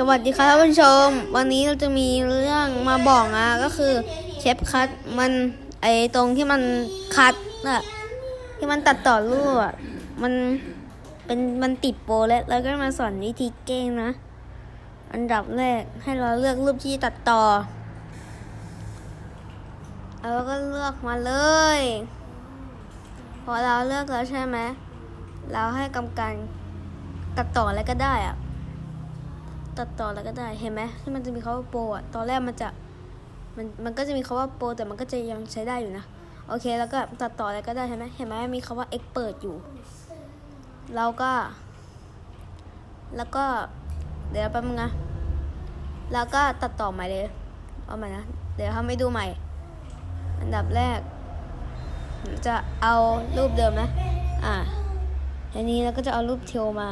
สวัสดีครับท่านผู้ชม วันนี้เราจะมีเรื่องมาบอกนะก็คือเชฟคัทมันไอตรงที่มันคัดอะที่มันตัดต่อรูปอะมันเป็นมันติดโปรแล้วแล้วก็มาสอนวิธีแก้นะ อันดับแรกให้เราเลือกรูปที่ตัดต่อแล้วก็เลือกมาเลย พอเราเลือกแล้วใช่ไหมเราให้กำการตัดต่ออะไรก็ได้อะ ตัดต่อแล้วก็ได้เห็นไหมที่มันจะมีคาว่าโปรอะตอนแรกมันจะมันมันก็จะมีคาว่าโปรแต่มันก็จะยังใช้ได้อยู่นะโอเคแล้วก็ตัดต่ออะไรก็ได้เห็นไหมเห็นไหมมีคาว่า expert อยู่เราก็ แล้วก็เดี๋ยวแป๊บนึงนะแล้วก็ตัดต่อใหม่เลยเอาใหม่นะเดี๋ยวทำให้ดูใหม่ อันดับแรก จะเอารูปเดิมนะอ่าอันนี้แล้วก็จะเอารูปเทลมา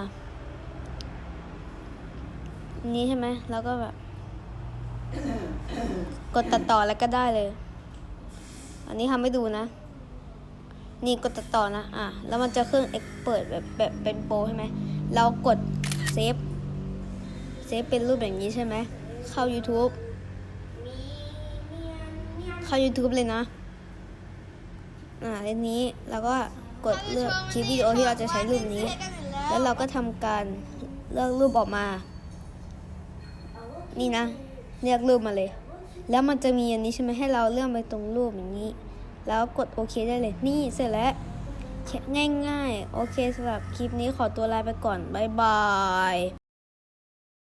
นี้ใช่ไหมแล้วก็แบบ กดตัดต่อแล้วก็ได้เลย อันนี้ทำให้ดูนะ นี่กดตัดต่อนะ อะ แล้วมันจะขึ้นเอ็กเปิดแบบแบบเป็นโปรใช่ไหม เรากดเซฟ เซฟเป็นรูปอย่างนี้ใช่ไหม เข้า YouTube เข้า YouTube เลยนะ อ่าเรนนี้เราก็กดเลือกคลิปวิดีโอที่เราจะใช้รูปนี้ แล้วเราก็ทำการเลือกรูปออกมา นี่นะเลือกรูปมาเลย แล้วมันจะมีอันนี้ใช่ไหมให้เราเลื่อนไปตรงรูปอย่างนี้ แล้วกดโอเคได้เลย นี่เสร็จแล้วง่ายๆ โอเคสำหรับคลิปนี้ขอตัวลาไปก่อน บ๊ายบาย